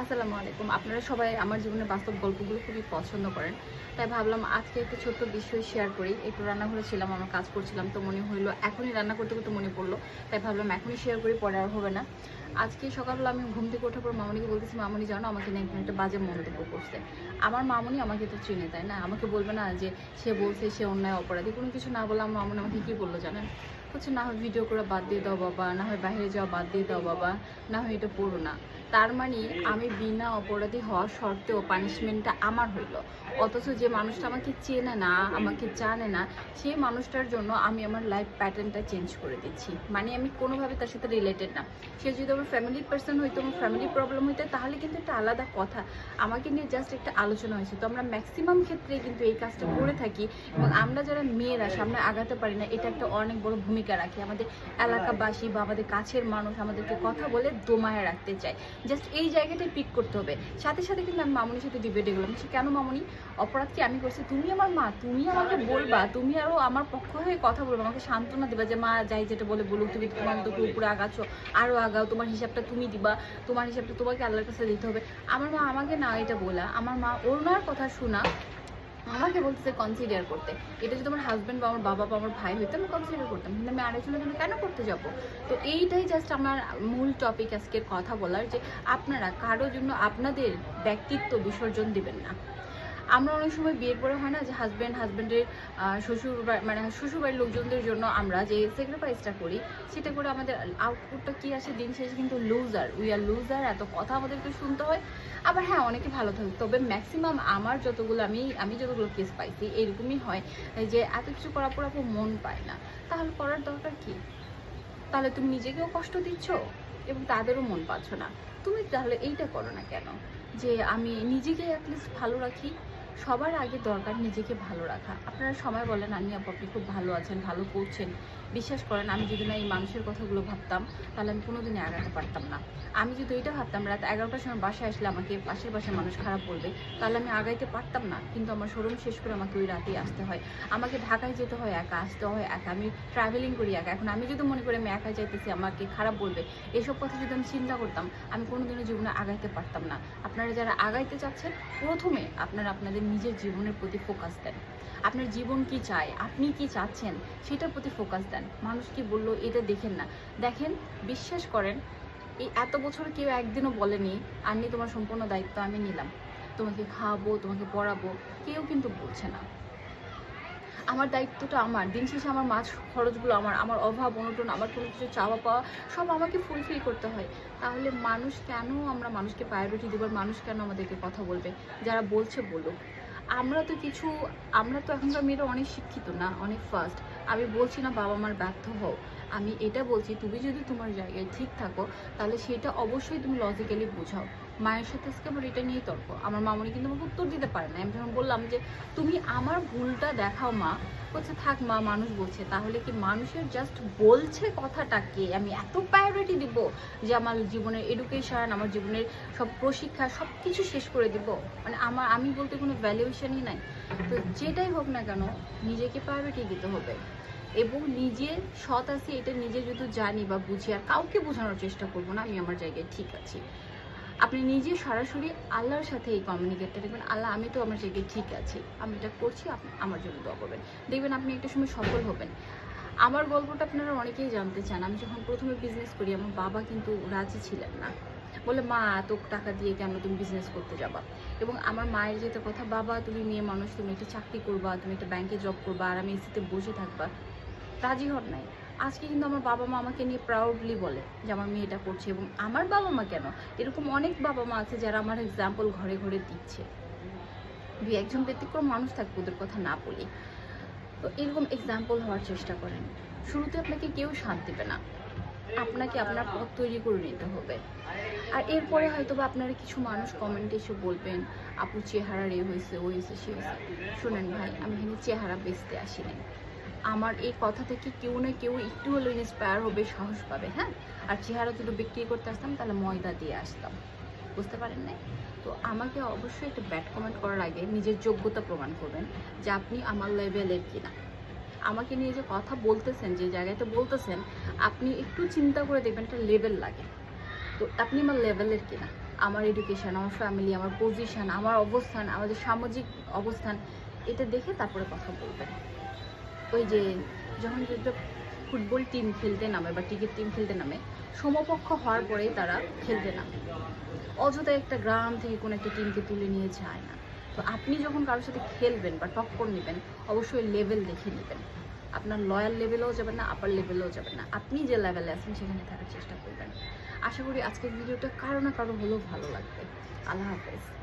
আসসালামু আলাইকুম। আপনারা সবাই আমার জীবনের বাস্তব গল্পগুলো খুবই পছন্দ করেন। তাই ভাবলাম আজকে একটা ছোট্ট বিষয় শেয়ার করি। একটু রান্নাঘরে ছিলাম, আমার কাজ করছিলাম, তো মনে হইল এখনই রান্না করতে করতে মনে পড়ল। তাই ভাবলাম এখনই শেয়ার করি, পরে আর হবে না। আজকে সকালবেলা আমি ঘুম থেকে ওঠার পর মামনিকে বলতেছি, মামনি, জানো, আমাকে না একটু একটা বাজে মন্তব্য করছে। আমার মামনি আমাকে তো চিনে, তাই না? আমাকে বলবে না যে সে বলছে, সে অন্যায়, অপরাধী, কোনো কিছু না বলে আমার মামনি আমাকে কী বলল জানেন? হচ্ছে না হয় ভিডিও করে বাদ দিয়ে দাও বাবা, না হয় বাইরে যাওয়া বাদ দিয়ে দাও বাবা, না হয় এটা পড়ো না। তার মানে আমি বিনা অপরাধী হওয়ার সত্ত্বেও পানিশমেন্টটা আমার হইল। অথচ যে মানুষটা আমাকে চেনে না, আমাকে জানে না সেই মানুষটার জন্য আমি আমার লাইফ প্যাটার্নটা চেঞ্জ করে দিচ্ছি। মানে আমি কোনোভাবে তার সাথে রিলেটেড না। সে যদি আমার ফ্যামিলি পার্সন হইতো, আমার ফ্যামিলি প্রবলেম হইতো, তাহলে কিন্তু একটা আলাদা কথা। আমাকে নিয়ে জাস্ট একটা আলোচনা হয়েছে। তো আমরা ম্যাক্সিমাম ক্ষেত্রে কিন্তু এই কাজটা করে থাকি এবং আমরা যারা মেয়েরা, সামনে আগাতে পারি না, এটা একটা অনেক বড় ভূমিকা রাখে। আমাদের এলাকাবাসী বা আমাদের কাছের মানুষ আমাদেরকে কথা বলে দোমায় রাখতে চায়। জাস্ট এই জায়গাটাই পিক করতে হবে। সাথে সাথে কিন্তু আমি মামুনির সাথে ডিবেটে গেলাম সে কেন মামনি? অপরাধ কি আমি করছি? তুমি আমার মা, তুমি আমাকে বলবা, তুমি আরও আমার পক্ষ হয়ে কথা বলবে, আমাকে সান্ত্বনা দেবা যে, মা, যাই যেটা বলে বলুক, তুমি তোমার তো উপরে আগাছো আরও আগাও, তোমার হিসাবটা তুমি দিবা, তোমার হিসাবটা তোমাকে আল্লাহর কাছে দিতে হবে। আমার মা আমাকে না এটা বলা। আমার মা ওনার কথা শোনা আমাকে বলতেছে কনসিডার করতে। এটা যদি আমার হাজব্যান্ড বা আমার বাবা বা আমার ভাই হইতো, আমি কনসিডার করতাম। কিন্তু আমি আরেকজনের জন্য কেন করতে যাব? তো এইটাই জাস্ট আমার মূল টপিক আজকের কথা বলার যে, আপনারা কারোর জন্য আপনাদের ব্যক্তিত্ব বিসর্জন দিবেন না। আমরা অনেক সময় বিয়ের পরে হয় না যে হাজব্যান্ড হাজব্যান্ডের শ্বশুর মানে শ্বশুর বাড়ির লোকজনদের জন্য আমরা যে স্যাক্রিফাইসটা করি, সেটা করে আমাদের আউটপুটটা কি আসে দিন শেষে কিন্তু লুজার উই আর লুজার এত কথা আমাদেরকে শুনতে হয়। আবার হ্যাঁ অনেকে ভালো থাকে। তবে ম্যাক্সিমাম আমার যতগুলো আমি আমি যতগুলো কেস পাইছি, এরকমই হয় যে এত কিছু করার পর আপু মন পায় না। তাহলে করার দরকার কি? তাহলে তুমি নিজেকেও কষ্ট দিচ্ছ এবং তাদেরও মন পাচ্ছ না। তুমি তাহলে এইটা করো না কেন? যে আমি নিজেকে অ্যাটলিস্ট ভালো রাখি সবার আগে দরকার নিজেকে ভালো রাখা। আপনারা সময় বলেন, আমি আপু, আপনি খুব ভালো আছেন, ভালো করছেন। বিশ্বাস করেন, আমি যদি না এই মানুষের কথাগুলো ভাবতাম, তাহলে আমি কোনোদিনই আগাতে পারতাম না। আমি যদি এটা ভাবতাম, রাত এগারোটার সময় বাসায় আসলে আমাকে পাশের পাশের মানুষ খারাপ বলবে, তাহলে আমি আগাইতে পারতাম না। কিন্তু আমার শোরুম শেষ করে আমাকে ওই রাতেই আসতে হয়। আমাকে ঢাকায় যেতে হয়, একা আসতে হয়, একা। আমি ট্রাভেলিং করি একা। এখন আমি যদি মনে করি আমি একা যাইতেছি, আমাকে খারাপ বলবে, এসব কথা যদি আমি চিন্তা করতাম, আমি কোনোদিনও জীবনে আগাইতে পারতাম না। আপনারা যারা আগাইতে চাচ্ছেন, প্রথমে আপনারা আপনাদের নিজের জীবনের প্রতি ফোকাস দেন। আপনার জীবন কি চায়? আপনি কি চাচ্ছেন? সেটার প্রতি ফোকাস দেন। মানুষ কি বলল, এটা দেখেন না। দেখেন, বিশ্বাস করেন, এই এত বছর কেউ একদিনও বলেনি, আন্নি, তোমার সম্পূর্ণ দায়িত্ব আমি নিলাম। তোমাকে খাওয়াবো, তোমাকে পড়াবো। কেউ কিন্তু বলছে না। আমার দায়িত্বটা আমার। দিন শেষে আমার মাছ খরচগুলো আমার আমার অভাব, অনটন, আমার কোনো কিছু চাওয়া পাওয়া, সব আমাকে ফুলফিল করতে হয়। তাহলে মানুষ কেন আমরা মানুষকে প্রায়োরিটি দেবার মানুষ কেন আমাদেরকে কথা বলবে? যারা বলছে, বলুক। আমরা তো কিছু, আমরা তো এখনকার মেয়েরা অনেক শিক্ষিত না, অনেক ফাস্ট আমি বলছি না বাবা মার ব্যর্থ হও। আমি এটা বলছি, তুমি যদি তোমার জায়গায় ঠিক থাকো, তাহলে সেটা অবশ্যই তুমি লজিক্যালি বোঝাও। মায়ের সাথে আজকে আমার এটা নিয়েই তর্ক। আমার মামনি কিন্তু আমাকে উত্তর দিতে পারে না আমি যখন বললাম যে, তুমি আমার ভুলটা দেখাও মা। বলছে, থাক মা, মানুষ বলছে। তাহলে কি মানুষের জাস্ট বলছে কথাটাকে আমি এত প্রায়োরিটি দিব যে আমার জীবনের এডুকেশন আমার জীবনের সব প্রশিক্ষা সব কিছু শেষ করে দিব? মানে আমার, আমি বলতে কোনো ভ্যালুয়েশনই নাই। তো যেটাই হোক না কেন, নিজেকে প্রায়োরিটি দিতে হবে। এবং নিজে সৎ আছি, এটা নিজে যদি জানি বা বুঝি, আর কাউকে বোঝানোর চেষ্টা করব না, আমি আমার জায়গায় ঠিক আছি। আপনি নিজে সরাসরি আল্লাহর সাথে এই কমিউনিকেটটা দেখবেন, আল্লাহ, আমি তো আমার জায়গায় ঠিক আছি, আমি এটা করছি, আপনি আমার জন্য দোয়া করবেন। দেখবেন আপনি একটা সময় সফল হবেন। আমার গল্পটা আপনারা অনেকেই জানতে চান। আমি যখন প্রথমে বিজনেস করি, আমার বাবা কিন্তু রাজি ছিলেন না। বলে মা এত টাকা দিয়ে কেন তুমি বিজনেস করতে যাবা? এবং আমার মায়ের যেটা কথা, বাবা, তুমি মেয়ে মানুষ, তুমি একটা চাকরি করবা, তুমি একটা ব্যাংকে জব করবা, আর আমি এসিতে বসে থাকবা। রাজি হন নাই। আজকে কিন্তু আমার বাবা মা আমাকে নিয়ে প্রাউডলি বলে যে আমার মেয়ে এটা করছে এবং আমার বাবা মা কেন? এরকম অনেক বাবা মা আছে যারা আমার এক্সাম্পল ঘরে ঘরে দিচ্ছে। দু একজন ব্যতিক্রম মানুষ থাকবে ওদের কথা না বলি। তো এরকম এক্সাম্পল হওয়ার চেষ্টা করেন। শুরুতে আপনাকে কেউ সাথ দেবে না। আপনাকে আপনার পথ তৈরি করে নিতে হবে। আর এরপরে হয়তো বা আপনারা কিছু মানুষ কমেন্টে এসে বলবেন, আপু, চেহারা রে হয়েছে, ও হয়েছে, সে হয়েছে। শোনেন ভাই, আমি এখানে চেহারা বেচতে আসি নাই আমার এই কথা থেকে কেউ না কেউ একটু হলেও ইন্সপায়ার হবে, সাহস পাবে হ্যাঁ? আর চেহারা যদি বিক্রি করতে আসতাম, তাহলে ময়দা দিয়ে আসতাম। বুঝতে পারেন নাই? তো আমাকে অবশ্যই একটা ব্যাড কমেন্ট করার আগে নিজের যোগ্যতা প্রমাণ করবেন যে আপনি আমার লেভেলের কিনা। আমাকে নিয়ে যে কথা বলতেছেন, যে জায়গাতে বলতেছেন, আপনি একটু চিন্তা করে দেখবেন একটা লেভেল লাগে। তো আপনি আমার লেভেলের কিনা? আমার এডুকেশন আমার ফ্যামিলি আমার পজিশন আমার অবস্থান, আমাদের সামাজিক অবস্থান, এটা দেখে তারপরে কথা বলবেন। ওই যে যখন ফুটবল টিম খেলতে নামে বা ক্রিকেট টিম খেলতে নামে, সমপক্ষ হওয়ার পরেই তারা খেলতে নামে। অযথা একটা গ্রাম থেকে কোনো একটা টিমকে তুলে নিয়ে যায় না। তো আপনি যখন কারোর সাথে খেলবেন বা টক্কর নেবেন, অবশ্যই লেভেল দেখে নেবেন। আপনার লয়াল লেভেলেও যাবেন না আপার লেভেলেও যাবেন না। আপনি যে লেভেলে আছেন, সেখানে থাকার চেষ্টা করবেন। আশা করি আজকের ভিডিওটা কারও না কারও হলেও ভালো লাগবে। আল্লাহ হাফেজ।